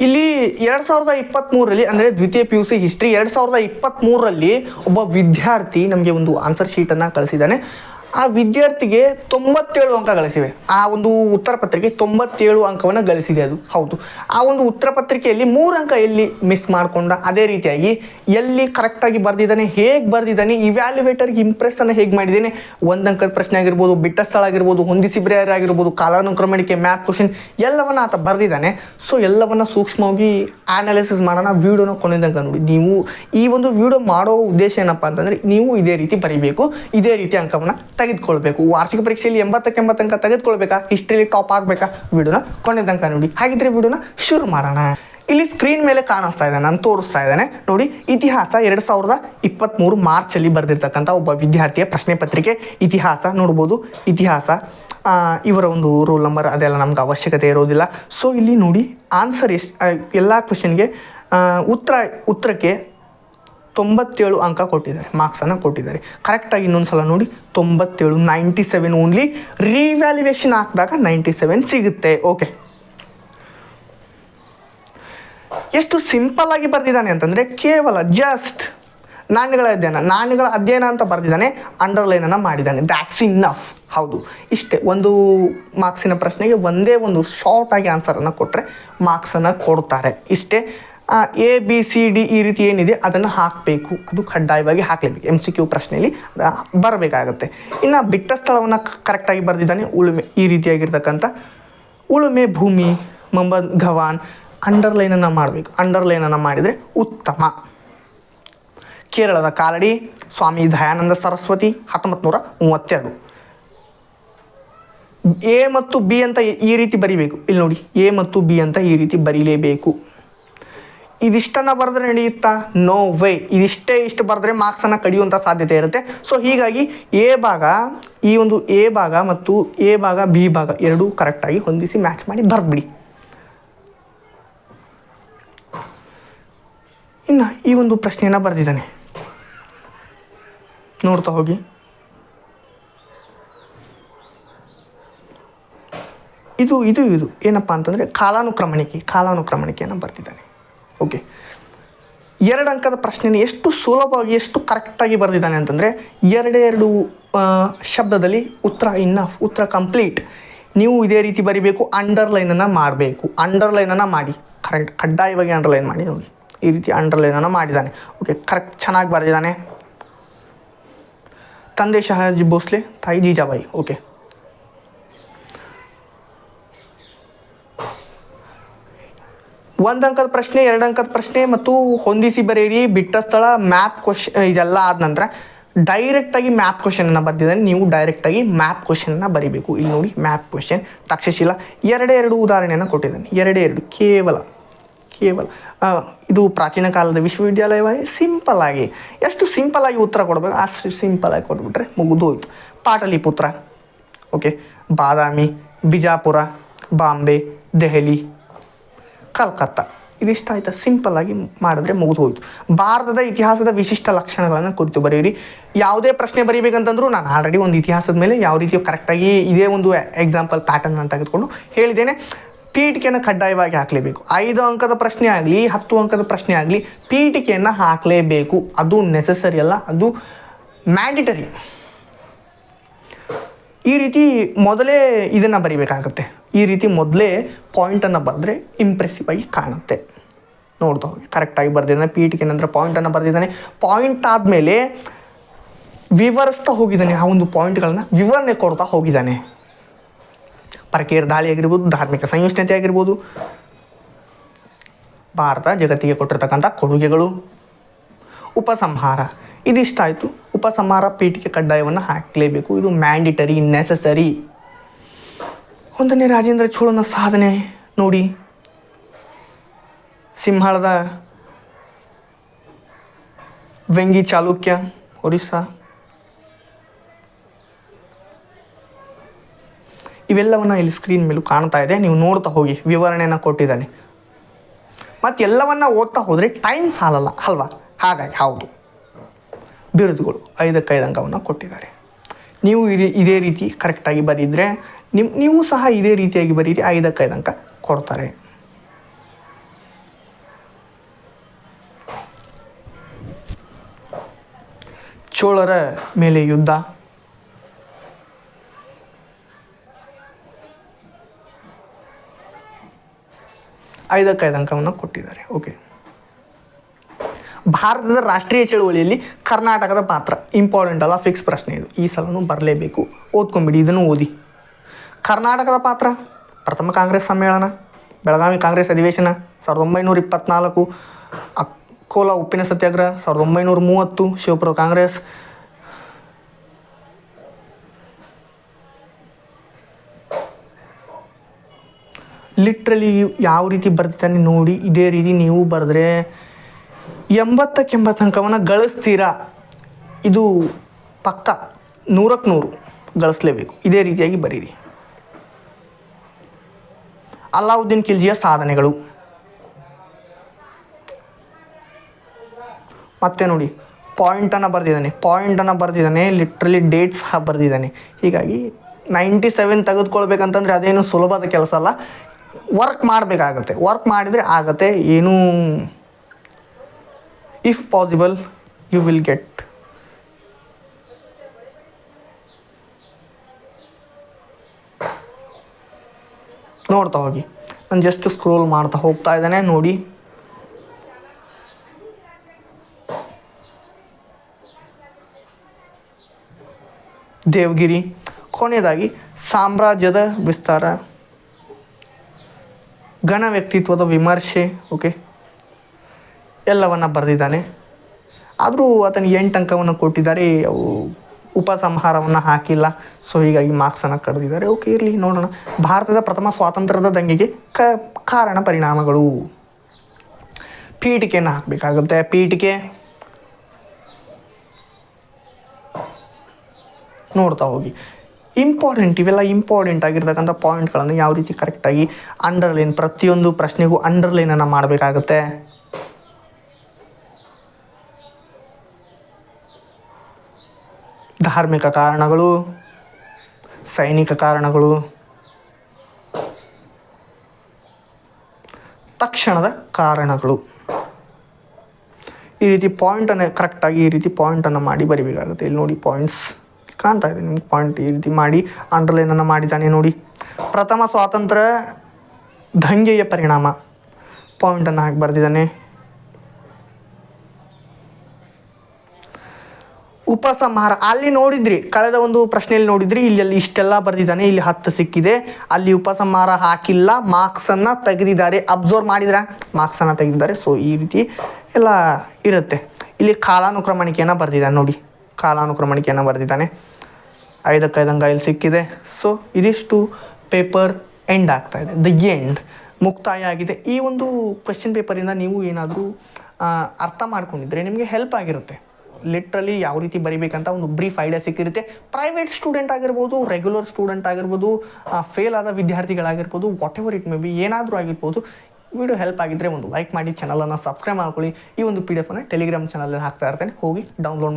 ಇಲ್ಲಿ ಎರಡು ಸಾವಿರದ ಇಪ್ಪತ್ತ್ಮೂರರಲ್ಲಿ ಅಂದರೆ ದ್ವಿತೀಯ ಪಿ ಯು ಸಿ ಹಿಸ್ಟ್ರಿ ಎರಡು ಸಾವಿರದ ಇಪ್ಪತ್ತ್ಮೂರರಲ್ಲಿ ಒಬ್ಬ ವಿದ್ಯಾರ್ಥಿ ನಮಗೆ ಒಂದು ಆನ್ಸರ್ ಶೀಟನ್ನು ಕಳಿಸಿದ್ದಾನೆ. ಆ ವಿದ್ಯಾರ್ಥಿಗೆ ತೊಂಬತ್ತೇಳು ಅಂಕ ಗಳಿಸಿವೆ. ಆ ಒಂದು ಉತ್ತರ ಪತ್ರಿಕೆ ತೊಂಬತ್ತೇಳು ಅಂಕವನ್ನು ಗಳಿಸಿದೆ ಅದು. ಹೌದು. ಆ ಒಂದು ಉತ್ತರ ಪತ್ರಿಕೆಯಲ್ಲಿ ಮೂರು ಅಂಕ ಎಲ್ಲಿ ಮಿಸ್ ಮಾಡಿಕೊಂಡ? ಅದೇ ರೀತಿಯಾಗಿ ಎಲ್ಲಿ ಕರೆಕ್ಟಾಗಿ ಬರೆದಿದ್ದಾನೆ? ಹೇಗೆ ಬರೆದಿದ್ದಾನೆ? ಇವ್ಯಾಲ್ಯುವೇಟರ್ಗೆ ಇಂಪ್ರೆಸ್ಸನ್ನು ಹೇಗೆ ಮಾಡಿದ್ದೇನೆ? ಒಂದು ಅಂಕದ ಪ್ರಶ್ನೆ ಆಗಿರ್ಬೋದು ಬಿಟ್ಟ ಸ್ಥಳ ಆಗಿರ್ಬೋದು ಆಗಿರ್ಬೋದು ಕಾಲಾನುಕ್ರಮಣಿಕೆ ಮ್ಯಾಪ್ ಕ್ವಶನ್ ಎಲ್ಲವನ್ನ ಆತ ಬರೆದಿದ್ದಾನೆ. ಸೊ ಎಲ್ಲವನ್ನ ಸೂಕ್ಷ್ಮವಾಗಿ ಆ್ಯನಾಲಿಸಿಸ್ ಮಾಡೋಣ. ವೀಡಿಯೋನ ಕೊನೆದಂಗೆ ನೋಡಿ. ನೀವು ಈ ಒಂದು ವಿಡಿಯೋ ಮಾಡೋ ಉದ್ದೇಶ ಏನಪ್ಪ ಅಂತಂದರೆ, ನೀವು ಇದೇ ರೀತಿ ಬರೀಬೇಕು. ಇದೇ ರೀತಿ ಅಂಕವನ್ನು ತೆಗೆದುಕೊಳ್ಬೇಕು. ವಾರ್ಷಿಕ ಪರೀಕ್ಷೆಯಲ್ಲಿ ಎಂಬತ್ತಕ್ಕೆ ಎಂಬತ್ತು ಅಂಕ ತೆಗೆದುಕೊಳ್ಬೇಕಾ? ಹಿಸ್ಟ್ರಿಯಲ್ಲಿ ಟಾಪ್ ಆಗಬೇಕಾ? ವಿಡಿಯೋನ ಕೊನೆದಂಕ ನೋಡಿ. ಹಾಗಿದ್ರೆ ವಿಡಿಯೋನ ಶುರು ಮಾಡೋಣ. ಇಲ್ಲಿ ಸ್ಕ್ರೀನ್ ಮೇಲೆ ಕಾಣಿಸ್ತಾ ಇದೆ, ನಾನು ತೋರಿಸ್ತಾ ಇದ್ದಾನೆ. ನೋಡಿ, ಇತಿಹಾಸ ಎರಡು ಸಾವಿರದ ಇಪ್ಪತ್ತ್ಮೂರು ಮಾರ್ಚಲ್ಲಿ ಬರೆದಿರ್ತಕ್ಕಂಥ ಒಬ್ಬ ವಿದ್ಯಾರ್ಥಿಯ ಪ್ರಶ್ನೆ ಪತ್ರಿಕೆ. ಇತಿಹಾಸ ನೋಡ್ಬೋದು. ಇತಿಹಾಸ ಇವರ ಒಂದು ರೋಲ್ ನಂಬರ್ ಅದೆಲ್ಲ ನಮ್ಗೆ ಅವಶ್ಯಕತೆ ಇರೋದಿಲ್ಲ. ಸೊ ಇಲ್ಲಿ ನೋಡಿ ಆನ್ಸರ್ ಎಷ್ಟು ಎಲ್ಲ ಕ್ವಶನ್ಗೆ ಉತ್ತರ, ಉತ್ತರಕ್ಕೆ ತೊಂಬತ್ತೇಳು ಅಂಕ ಕೊಟ್ಟಿದ್ದಾರೆ ಮಾರ್ಕ್ಸನ್ನು ಕೊಟ್ಟಿದ್ದಾರೆ. ಕರೆಕ್ಟಾಗಿ ಇನ್ನೊಂದು ಸಲ ನೋಡಿ, ತೊಂಬತ್ತೇಳು ನೈಂಟಿ ಸೆವೆನ್ ಓನ್ಲಿ ರಿವ್ಯಾಲ್ಯುವೇಷನ್ ಹಾಕಿದಾಗ ನೈಂಟಿ ಸೆವೆನ್ ಸಿಗುತ್ತೆ. ಓಕೆ ಎಷ್ಟು ಸಿಂಪಲ್ಲಾಗಿ ಬರೆದಿದ್ದಾನೆ ಅಂತಂದರೆ ಕೇವಲ ಜಸ್ಟ್ ನಾಣ್ಯಗಳ ಅಧ್ಯಯನ ನಾಣ್ಯಗಳ ಅಧ್ಯಯನ ಅಂತ ಬರೆದಿದ್ದಾನೆ ಅಂಡರ್ಲೈನನ್ನು ಮಾಡಿದ್ದಾನೆ. ದ್ಯಾಟ್ಸ್ ಇನ್ನಫ್ ಹೌದು. ಇಷ್ಟೇ, ಒಂದು ಮಾರ್ಕ್ಸಿನ ಪ್ರಶ್ನೆಗೆ ಒಂದೇ ಒಂದು ಶಾರ್ಟಾಗಿ ಆನ್ಸರನ್ನು ಕೊಟ್ಟರೆ ಮಾರ್ಕ್ಸನ್ನು ಕೊಡ್ತಾರೆ. ಇಷ್ಟೇ ಎ ಬಿ ಸಿ ಡಿ ಈ ರೀತಿ ಏನಿದೆ, ಅದನ್ನು ಹಾಕಬೇಕು. ಅದು ಕಡ್ಡಾಯವಾಗಿ ಹಾಕಲೇಬೇಕು. ಎಂ ಸಿ ಕ್ಯೂ ಪ್ರಶ್ನೆಯಲ್ಲಿ ಬರಬೇಕಾಗತ್ತೆ. ಇನ್ನು ಬಿಟ್ಟ ಸ್ಥಳವನ್ನು ಕರೆಕ್ಟಾಗಿ ಬರೆದಿದ್ದಾನೆ ಉಳುಮೆ. ಈ ರೀತಿಯಾಗಿರ್ತಕ್ಕಂಥ ಉಳುಮೆ ಭೂಮಿ ಮೊಹಮ್ಮದ್ ಘವಾನ್ ಅಂಡರ್ಲೈನನ್ನು ಮಾಡಬೇಕು. ಅಂಡರ್ಲೈನನ್ನು ಮಾಡಿದರೆ ಉತ್ತಮ. ಕೇರಳದ ಕಾಲಡಿ, ಸ್ವಾಮಿ ದಯಾನಂದ ಸರಸ್ವತಿ ಹತ್ತೊಂಬತ್ತು ನೂರ ಮೂವತ್ತೆರಡು. ಎ ಮತ್ತು ಬಿ ಅಂತ ಈ ರೀತಿ ಬರಿಬೇಕು. ಇಲ್ಲಿ ನೋಡಿ ಎ ಮತ್ತು ಬಿ ಅಂತ ಈ ರೀತಿ ಬರೀಲೇಬೇಕು. ಇದಿಷ್ಟನ್ನು ಬರೆದ್ರೆ ನಡೆಯುತ್ತಾ? ನೋ ವೇ ಇದಿಷ್ಟೇ ಇಷ್ಟು ಬರೆದ್ರೆ ಮಾರ್ಕ್ಸನ್ನು ಕಡಿಯುವಂಥ ಸಾಧ್ಯತೆ ಇರುತ್ತೆ. ಸೊ ಹೀಗಾಗಿ ಎ ಭಾಗ, ಈ ಒಂದು ಎ ಭಾಗ ಮತ್ತು ಎ ಭಾಗ ಬಿ ಭಾಗ ಎರಡೂ ಕರೆಕ್ಟಾಗಿ ಹೊಂದಿಸಿ ಮ್ಯಾಚ್ ಮಾಡಿ ಬರ್ಬಿಡಿ ಇನ್ನು ಈ ಒಂದು ಪ್ರಶ್ನೆಯನ್ನು ಬರೆದಿದ್ದಾನೆ. ನೋಡ್ತಾ ಹೋಗಿ. ಇದು ಇದು ಇದು ಏನಪ್ಪ ಅಂತಂದರೆ ಕಾಲಾನುಕ್ರಮಣಿಕೆ, ಕಾಲಾನುಕ್ರಮಣಿಕೆಯನ್ನು ಬರೆದಿದ್ದಾನೆ. ಓಕೆ. ಎರಡು ಅಂಕದ ಪ್ರಶ್ನೆನ ಎಷ್ಟು ಸುಲಭವಾಗಿ, ಎಷ್ಟು ಕರೆಕ್ಟಾಗಿ ಬರೆದಿದ್ದಾನೆ ಅಂತಂದರೆ ಎರಡೆರಡು ಶಬ್ದದಲ್ಲಿ ಉತ್ತರ ಇನ್ನಫ್ ಉತ್ತರ ಕಂಪ್ಲೀಟ್ ನೀವು ಇದೇ ರೀತಿ ಬರಿಬೇಕು ಅಂಡರ್ಲೈನನ್ನು ಮಾಡಬೇಕು. ಅಂಡರ್ಲೈನನ್ನು ಮಾಡಿ. ಕರೆಕ್ಟ್ ಕಡ್ಡಾಯವಾಗಿ ಅಂಡರ್ಲೈನ್ ಮಾಡಿ ನೋಡಿ. ಈ ರೀತಿ ಅಂಡರ್ಲೈನನ್ನು ಮಾಡಿದ್ದಾನೆ. ಓಕೆ ಕರೆಕ್ಟ್ ಚೆನ್ನಾಗಿ ಬರೆದಿದ್ದಾನೆ. ತಂದೆ ಶಹಾಜಿ ಭೋಸ್ಲೆ, ತಾಯಿ ಜೀಜಾಬಾಯಿ. ಓಕೆ. ಒಂದು ಅಂಕದ ಪ್ರಶ್ನೆ, ಎರಡು ಅಂಕದ ಪ್ರಶ್ನೆ ಮತ್ತು ಹೊಂದಿಸಿ ಬರೆಯಿರಿ, ಬಿಟ್ಟ ಸ್ಥಳ ಮ್ಯಾಪ್ ಕ್ವಶನ್ ಇದೆಲ್ಲ ಆದ ನಂತರ ಡೈರೆಕ್ಟಾಗಿ ಮ್ಯಾಪ್ ಕ್ವಶನನ್ನು ಬರೆದಿದ್ದಾನೆ ನೀವು ಡೈರೆಕ್ಟಾಗಿ ಮ್ಯಾಪ್ ಕ್ವಶನನ್ನು ಬರಿಬೇಕು. ಇಲ್ಲಿ ನೋಡಿ ಮ್ಯಾಪ್ ಕ್ವಶನ್ ತಕ್ಷಶಿಲ, ಎರಡೇ ಎರಡು ಉದಾಹರಣೆಯನ್ನು ಕೊಟ್ಟಿದ್ದಾನೆ. ಎರಡೇ ಎರಡು, ಕೇವಲ ಕೇವಲ ಇದು ಪ್ರಾಚೀನ ಕಾಲದ ವಿಶ್ವವಿದ್ಯಾಲಯವಾಗಿ ಸಿಂಪಲ್ ಆಗಿ, ಎಷ್ಟು ಸಿಂಪಲ್ ಆಗಿ ಉತ್ತರ ಕೊಡಬೇಕು, ಅಷ್ಟು ಸಿಂಪಲ್ ಆಗಿ ಕೊಟ್ಬಿಟ್ರೆ ಮುಗಿದೋಯ್ತು. ಪಾಟಲಿಪುತ್ರ ಓಕೆ ಬಾದಾಮಿ, ಬಿಜಾಪುರ, ಬಾಂಬೆ, ದೆಹಲಿ ಕಲ್ಕತ್ತಾ. ಇದಿಷ್ಟ ಸಿಂಪಲ್ ಆಗಿ ಮಾಡಿದ್ರೆ ಮುಗಿದು ಹೋಯ್ತು ಭಾರತದ ಇತಿಹಾಸದ ವಿಶಿಷ್ಟ ಲಕ್ಷಣಗಳನ್ನು ಕುರಿತು ಬರೆಯಿರಿ. ಯಾವುದೇ ಪ್ರಶ್ನೆ ಬರೀಬೇಕಂತಂದ್ರೂ ನಾನು ಆಲ್ರೆಡಿ ಒಂದು ಇತಿಹಾಸದ ಮೇಲೆ ಯಾವ ರೀತಿ ಕರೆಕ್ಟಾಗಿ ಇದೇ ಒಂದು ಎಕ್ಸಾಂಪಲ್ ಪ್ಯಾಟರ್ನ್ ತೆಗೆದುಕೊಂಡು ಹೇಳಿದ್ದೇನೆ. ಪೀಠಿಕೆಯನ್ನು ಕಡ್ಡಾಯವಾಗಿ ಹಾಕಲೇಬೇಕು. ಐದು ಅಂಕದ ಪ್ರಶ್ನೆ ಆಗಲಿ, ಹತ್ತು ಅಂಕದ ಪ್ರಶ್ನೆ ಆಗಲಿ, ಪೀಠಿಕೆಯನ್ನು ಹಾಕಲೇಬೇಕು. ಅದು ನೆಸೆಸರಿ ಅಲ್ಲ, ಅದು ಮ್ಯಾಂಡಿಟರಿ ಈ ರೀತಿ ಮೊದಲೇ ಇದನ್ನು ಬರಿಬೇಕಾಗುತ್ತೆ. ಈ ರೀತಿ ಮೊದಲೇ ಪಾಯಿಂಟನ್ನು ಬರೆದ್ರೆ ಇಂಪ್ರೆಸಿವ್ ಆಗಿ ಕಾಣುತ್ತೆ. ನೋಡ್ತಾ ಹೋಗಿ. ಕರೆಕ್ಟಾಗಿ ಬರೆದಿದ್ದಾನೆ ಪೀಠಿಕೆ ನಂತರ ಪಾಯಿಂಟನ್ನು ಬರೆದಿದ್ದಾನೆ. ಪಾಯಿಂಟ್ ಆದಮೇಲೆ ವಿವರಿಸ್ತಾ ಹೋಗಿದ್ದಾನೆ. ಆ ಒಂದು ಪಾಯಿಂಟ್ಗಳನ್ನ ವಿವರಣೆ ಕೊಡ್ತಾ ಹೋಗಿದ್ದಾನೆ. ಪರಕೀಯರ ದಾಳಿ ಆಗಿರ್ಬೋದು, ಧಾರ್ಮಿಕ ಸಂಯುಷ್ಣತೆ ಆಗಿರ್ಬೋದು. ಭಾರತ ಜಗತ್ತಿಗೆ ಕೊಟ್ಟಿರ್ತಕ್ಕಂಥ ಕೊಡುಗೆಗಳು. ಉಪಸಂಹಾರ. ಇದಿಷ್ಟ ಆಯಿತು ಉಪಸಂಹಾರ ಪೀಠಿಕೆ ಕಡ್ಡಾಯವನ್ನು ಹಾಕಲೇಬೇಕು. ಇದು ಮ್ಯಾಂಡಿಟರಿ ನೆಸಸರಿ ಒಂದನೇ ರಾಜೇಂದ್ರ ಚೋಳನ ಸಾಧನೆ ನೋಡಿ. ಸಿಂಹಳದ ವೆಂಗಿ ಚಾಲುಕ್ಯ, ಒರಿಸ್ಸಾ. ಇವೆಲ್ಲವನ್ನ ಇಲ್ಲಿ ಸ್ಕ್ರೀನ್ ಮೇಲೂ ಕಾಣ್ತಾ ಇದೆ. ನೀವು ನೋಡ್ತಾ ಹೋಗಿ, ವಿವರಣೆಯನ್ನು ಕೊಟ್ಟಿದ್ದಾನೆ. ಮತ್ತೆಲ್ಲವನ್ನ ಓದ್ತಾ ಹೋದರೆ ಟೈಮ್ ಸಾಲಲ್ಲ, ಅಲ್ವಾ? ಹಾಗಾಗಿ, ಹೌದು. ಬಿರುದುಗಳು ಐದಕ್ಕೈದು ಅಂಕವನ್ನು ಕೊಟ್ಟಿದ್ದಾರೆ. ನೀವು ಇದೇ ರೀತಿ ಕರೆಕ್ಟಾಗಿ ಬರೀದ್ರೆ ನಿಮ್ಮ ನೀವು ಸಹ ಇದೇ ರೀತಿಯಾಗಿ ಬರೀರಿ ಐದಕ್ಕೈದು ಅಂಕ ಕೊಡ್ತಾರೆ. ಚೋಳರ ಮೇಲೆ ಯುದ್ಧ. ಐದಕ್ಕೈದು ಅಂಕವನ್ನು ಕೊಟ್ಟಿದ್ದಾರೆ. ಓಕೆ ಭಾರತದ ರಾಷ್ಟ್ರೀಯ ಚಳುವಳಿಯಲ್ಲಿ ಕರ್ನಾಟಕದ ಪಾತ್ರ ಇಂಪಾರ್ಟೆಂಟ್ ಅಲ್ಲ ಫಿಕ್ಸ್ ಪ್ರಶ್ನೆ ಇದು. ಈ ಸಲನೂ ಬರಲೇಬೇಕು. ಓದ್ಕೊಂಬಿಡಿ, ಇದನ್ನು ಓದಿ. ಕರ್ನಾಟಕದ ಪಾತ್ರ, ಪ್ರಥಮ ಕಾಂಗ್ರೆಸ್ ಸಮ್ಮೇಳನ, ಬೆಳಗಾವಿ ಕಾಂಗ್ರೆಸ್ ಅಧಿವೇಶನ, ಸಾವಿರದ ಒಂಬೈನೂರ ಇಪ್ಪತ್ನಾಲ್ಕು, ಅಕ್ಕೋಲಾ ಉಪ್ಪಿನ ಸತ್ಯಾಗ್ರಹ, ಸಾವಿರದ ಒಂಬೈನೂರ ಮೂವತ್ತು ಶಿವಪುರ ಕಾಂಗ್ರೆಸ್. ಲಿಟ್ರಲಿ ಯಾವ ರೀತಿ ಬರ್ತಾನೆ ನೋಡಿ, ಇದೇ ರೀತಿ ನೀವು ಬರೆದ್ರೆ ಎಂಬತ್ತಕ್ಕೆ ಎಂಬತ್ತು ಅಂಕವನ್ನು ಗಳಿಸ್ತೀರಾ? ಇದು ಪಕ್ಕ ನೂರಕ್ಕೆ ನೂರು ಗಳಿಸ್ಲೇಬೇಕು. ಇದೇ ರೀತಿಯಾಗಿ ಬರೀರಿ. ಅಲ್ಲಾವುದ್ದೀನ್ ಖಿಲ್ಜಿಯ ಸಾಧನೆಗಳು. ಮತ್ತೆ ನೋಡಿ ಪಾಯಿಂಟನ್ನು ಬರೆದಿದ್ದಾನೆ ಪಾಯಿಂಟನ್ನು ಬರೆದಿದ್ದಾನೆ ಲಿಟ್ರಲಿ ಡೇಟ್ಸ್ ಬರೆದಿದ್ದಾನೆ. ಹೀಗಾಗಿ ನೈಂಟಿ ಸೆವೆನ್ ತೆಗೆದುಕೊಳ್ಬೇಕಂತಂದರೆ ಅದೇನು ಸುಲಭದ ಕೆಲಸ ಅಲ್ಲ. ವರ್ಕ್ ಮಾಡಬೇಕಾಗತ್ತೆ. ವರ್ಕ್ ಮಾಡಿದರೆ ಆಗತ್ತೆ. ಏನೂ if possible, you will get. ನೋಡ್ತಾ ಹೋಗಿ. ನಾನು ಜಸ್ಟ್ ಸ್ಕ್ರೋಲ್ ಮಾಡ್ತಾ ಹೋಗ್ತಾ ಇದ್ದಾನೆ, ನೋಡಿ. ದೇವಗಿರಿ. ಕೊನೆಯದಾಗಿ, ಸಾಮ್ರಾಜ್ಯದ ವಿಸ್ತಾರ. ಘನ ವ್ಯಕ್ತಿತ್ವದ ವಿಮರ್ಶೆ ಓಕೆ ಎಲ್ಲವನ್ನು ಬರೆದಿದ್ದಾನೆ. ಆದರೂ ಆತನಿಗೆ ಎಂಟು ಅಂಕವನ್ನು ಕೊಟ್ಟಿದ್ದಾರೆ, ಅವು ಉಪಸಂಹಾರವನ್ನು ಹಾಕಿಲ್ಲ. ಸೊ ಹೀಗಾಗಿ ಮಾರ್ಕ್ಸನ್ನು ಕರೆದಿದ್ದಾರೆ ಓಕೆ ಇರಲಿ, ನೋಡೋಣ. ಭಾರತದ ಪ್ರಥಮ ಸ್ವಾತಂತ್ರ್ಯದ ದಂಗೆಗೆ ಕ, ಕಾರಣ ಪರಿಣಾಮಗಳು. ಪೀಠಿಕೆಯನ್ನು ಹಾಕಬೇಕಾಗುತ್ತೆ. ಪೀಠಿಕೆ ನೋಡ್ತಾ ಹೋಗಿ. ಇಂಪಾರ್ಟೆಂಟ್ ಇವೆಲ್ಲ ಇಂಪಾರ್ಟೆಂಟ್ ಆಗಿರ್ತಕ್ಕಂಥ ಪಾಯಿಂಟ್ಗಳನ್ನು ಯಾವ ರೀತಿ ಕರೆಕ್ಟಾಗಿ ಅಂಡರ್ಲೈನ್ ಪ್ರತಿಯೊಂದು ಪ್ರಶ್ನೆಗೂ ಅಂಡರ್ಲೈನನ್ನು ಮಾಡಬೇಕಾಗುತ್ತೆ. ಧಾರ್ಮಿಕ ಕಾರಣಗಳು, ಸೈನಿಕ ಕಾರಣಗಳು. ತಕ್ಷಣದ ಕಾರಣಗಳು. ಈ ರೀತಿ ಪಾಯಿಂಟನ್ನು ಕರೆಕ್ಟಾಗಿ ಈ ರೀತಿ ಪಾಯಿಂಟನ್ನು ಮಾಡಿ ಬರಿಬೇಕಾಗುತ್ತೆ. ಇಲ್ಲಿ ನೋಡಿ ಪಾಯಿಂಟ್ಸ್ ಕಾಣ್ತಾ ಇದೆ. ನಿಮ್ಗೆ ಪಾಯಿಂಟ್ ಈ ರೀತಿ ಮಾಡಿ ಅಂಡರ್ಲೈನನ್ನು ಮಾಡಿದ್ದಾನೆ ನೋಡಿ. ಪ್ರಥಮ ಸ್ವಾತಂತ್ರ್ಯ ದಂಗೆಯ ಪರಿಣಾಮ. ಪಾಯಿಂಟನ್ನು ಹಾಕಿ ಬರೆದಿದ್ದಾನೆ. ಉಪಸಂಹಾರ ಅಲ್ಲಿ ನೋಡಿದ್ರಿ, ಕಳೆದ ಒಂದು ಪ್ರಶ್ನೆಯಲ್ಲಿ ನೋಡಿದ್ರಿ ಇಲ್ಲಿ ಇಷ್ಟೆಲ್ಲ ಬರೆದಿದ್ದಾನೆ, ಇಲ್ಲಿ ಹತ್ತು ಸಿಕ್ಕಿದೆ, ಅಲ್ಲಿ ಉಪಸಂಹಾರ ಹಾಕಿಲ್ಲ, ಮಾರ್ಕ್ಸನ್ನು ತೆಗೆದಿದ್ದಾರೆ, ಅಬ್ಸರ್ವ್ ಮಾರ್ಕ್ಸ್ ಮಾರ್ಕ್ಸನ್ನು ತೆಗೆದಿದ್ದಾರೆ ಸೊ ಈ ರೀತಿ ಎಲ್ಲ ಇರುತ್ತೆ. ಇಲ್ಲಿ ಕಾಲಾನುಕ್ರಮಣಿಕೆಯನ್ನು ಬರೆದಿದ್ದಾನೆ, ನೋಡಿ, ಕಾಲಾನುಕ್ರಮಣಿಕೆಯನ್ನು ಬರೆದಿದ್ದಾನೆ. ಐದಕ್ಕೈದಂಗೆ ಇಲ್ಲಿ ಸಿಕ್ಕಿದೆ ಸೊ ಇದಿಷ್ಟು ಪೇಪರ್ ಎಂಡ್ ಆಗ್ತಾ ಇದೆ ದ ಎಂಡ್ ಮುಕ್ತಾಯ ಆಗಿದೆ. ಈ ಒಂದು ಕ್ವೆಶ್ಚನ್ ಪೇಪರಿಂದ ನೀವು ಏನಾದರೂ ಅರ್ಥ ಮಾಡ್ಕೊಂಡಿದ್ರೆ ನಿಮಗೆ ಹೆಲ್ಪ್ ಆಗಿರುತ್ತೆ. ಲಿಟ್ರಲಿ ಯಾವ ರೀತಿ ಬರಿಬೇಕಂತ ಒಂದು ಬ್ರೀಫ್ ಐಡಿಯಾ ಸಿಕ್ಕಿರುತ್ತೆ. ಪ್ರೈವೇಟ್ ಸ್ಟೂಡೆಂಟ್ ಆಗಿರ್ಬೋದು ರೆಗ್ಯುಲರ್ ಸ್ಟೂಡೆಂಟ್ ಆಗಿರ್ಬೋದು ಫೇಲ್ ಆದ ವಿದ್ಯಾರ್ಥಿಗಳಾಗಿರ್ಬೋದು whatever it may be ಏನಾದರೂ ಆಗಿರ್ಬೋದು ವಿಡಿಯೋ ಹೆಲ್ಪ್ ಆಗಿದ್ದರೆ ಒಂದು ಲೈಕ್ ಮಾಡಿ ಚಾನಲನ್ನು ಸಬ್ಸ್ಕ್ರೈಬ್ ಮಾಡ್ಕೊಳ್ಳಿ. ಈ ಒಂದು ಪಿ ಡಿ ಎಫನ್ನು ಟೆಲಿಗ್ರಾಮ್ ಚಾನಲಲ್ಲಿ ಹಾಕ್ತಾ ಇರ್ತೇನೆ. ಹೋಗಿ ಡೌನ್ಲೋಡ್